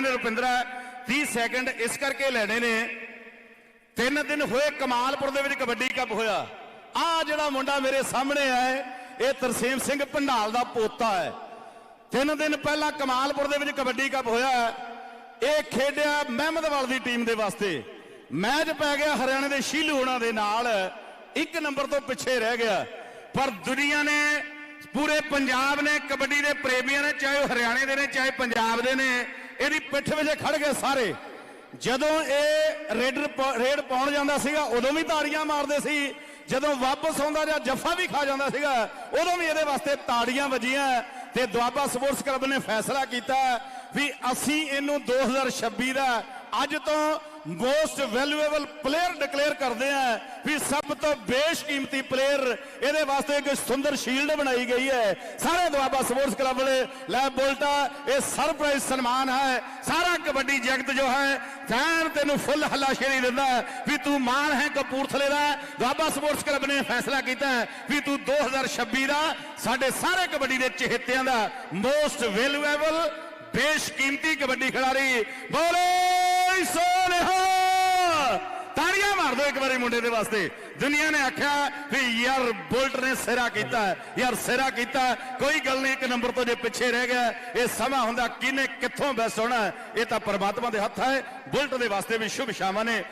ਹਰਿਆਣੇ ਰੁਪਿੰਦਰਾ 30 ਸੈਕਿੰਡ ਇਸ ਕਰਕੇ ਲੈਣੇ ਨੇ। ਤਿੰਨ ਦਿਨ ਹੋਏ ਕਮਾਲਪੁਰ ਦੇ ਵਿੱਚ ਕਬੱਡੀ ਕੱਪ ਹੋਇਆ। ਆ ਜਿਹੜਾ ਮੁੰਡਾ ਮੇਰੇ ਸਾਹਮਣੇ ਹੈ, ਇਹ ਤਰਸੀਮ ਸਿੰਘ ਭੰਡਾਲ ਦਾ ਪੋਤਾ ਹੈ। ਤਿੰਨ ਦਿਨ ਪਹਿਲਾਂ ਕਮਾਲਪੁਰ ਦੇ ਵਿੱਚ ਕਬੱਡੀ ਕੱਪ ਹੋਇਆ ਇਹ ਖੇਡਿਆ ਮਹਿਮਦਵਾਲ ਦੀ ਟੀਮ ਦੇ ਵਾਸਤੇ। ਮੈਚ ਪੈ ਗਿਆ ਹਰਿਆਣੇ ਦੇ ਸ਼ੀਲੂ ਹੋਣਾ ਦੇ ਨਾਲ। ਇੱਕ ਨੰਬਰ ਤੋਂ ਪਿੱਛੇ ਰਹਿ ਗਿਆ। ਪਰ ਦੁਨੀਆ ਨੇ ਪੂਰੇ ਪੰਜਾਬ ਨੇ, ਕਬੱਡੀ ਦੇ ਪ੍ਰੇਮੀਆਂ ਨੇ, ਚਾਹੇ ਉਹ ਹਰਿਆਣੇ ਦੇ ਨੇ, ਚਾਹੇ ਪੰਜਾਬ ਦੇ ਨੇ, ਇਹਦੀ ਪਿੱਠ ਵਿੱਚ ਖੜ ਗਏ ਸਾਰੇ। ਜਦੋਂ ਇਹ ਰੇਡਰ ਰੇਡ ਪਾਉਣ ਜਾਂਦਾ ਸੀਗਾ, ਉਦੋਂ ਵੀ ਤਾੜੀਆਂ ਮਾਰਦੇ ਸੀ। ਜਦੋਂ ਵਾਪਸ ਆਉਂਦਾ ਜਾਂ ਜੱਫਾ ਵੀ ਖਾ ਜਾਂਦਾ ਸੀਗਾ, ਉਦੋਂ ਵੀ ਇਹਦੇ ਵਾਸਤੇ ਤਾੜੀਆਂ ਵੱਜੀਆਂ। ਤੇ ਦੁਆਬਾ ਸਪੋਰਟਸ ਕਲੱਬ ਨੇ ਫੈਸਲਾ ਕੀਤਾ ਵੀ ਅਸੀਂ ਇਹਨੂੰ 2026 ਦਾ ਅੱਜ ਤੋਂ ਮੋਸਟ ਵੈਲਿਊਏਬਲ ਪਲੇਅਰ ਡਿਕਲੇਅਰ ਕਰਦੇ ਆ ਵੀ ਸਭ ਤੋਂ ਬੇਸ਼ਕੀਮਤੀ ਪਲੇਅਰ ਇਹਦੇ ਵਾਸਤੇ ਇੱਕ ਸੁੰਦਰ ਸ਼ੀਲਡ ਬਣਾਈ ਗਈ ਹੈ। ਸਾਰੇ ਦੁਆਬਾ ਸਪੋਰਟਸ ਕਲੱਬ ਨੇ ਲੈ ਬੁਲਟਾ, ਇਹ ਸਰਪ੍ਰਾਈਜ਼ ਸਨਮਾਨ ਹੈ। ਸਾਰਾ ਕਬੱਡੀ ਜਗਤ ਜੋ ਹੈ, ਫੈਨ ਤੈਨੂੰ ਫੁੱਲ ਹੱਲਾਸ਼ੇਰੀ ਦਿੰਦਾ ਵੀ ਤੂੰ ਮਾਣ ਹੈ ਕਪੂਰਥਲੇ ਦਾ। ਦੁਆਬਾ ਸਪੋਰਟਸ ਕਲੱਬ ਨੇ ਫੈਸਲਾ ਕੀਤਾ ਵੀ ਤੂੰ 2026 ਦਾ ਸਾਡੇ ਸਾਰੇ ਕਬੱਡੀ ਦੇ ਚਹੇਤਿਆਂ ਦਾ ਮੋਸਟ ਵੈਲਿਊਏਬਲ ਬੇਸ਼ਕੀਮਤੀ ਕਬੱਡੀ ਖਿਡਾਰੀ ਬੋਲੋ। ਦਿਓ ਇੱਕ ਵਾਰੀ ਮੁੰਡੇ ਦੇ ਵਾਸਤੇ ਦੁਨੀਆ ਨੇ ਆਖਿਆ ਵੀ ਯਾਰ ਬੁਲਟ ਨੇ ਸਿਰਾ ਕੀਤਾ ਯਾਰ ਸਿਰਾ ਕੀਤਾ ਕੋਈ ਗੱਲ ਨਹੀਂ, ਇੱਕ ਨੰਬਰ ਤੋਂ ਜੇ ਪਿੱਛੇ ਰਹਿ ਗਿਆ, ਇਹ ਸਮਾਂ ਹੁੰਦਾ ਕਿਨੇ ਕਿੱਥੋਂ ਬੈਸ ਹੋਣਾ ਇਹ ਤਾਂ ਪਰਮਾਤਮਾ ਦੇ ਹੱਥ ਹੈ, ਬੁਲਟ ਦੇ ਵਾਸਤੇ ਵੀ ਸ਼ੁਭ ਸ਼ਾਮਾਂ ਨੇ।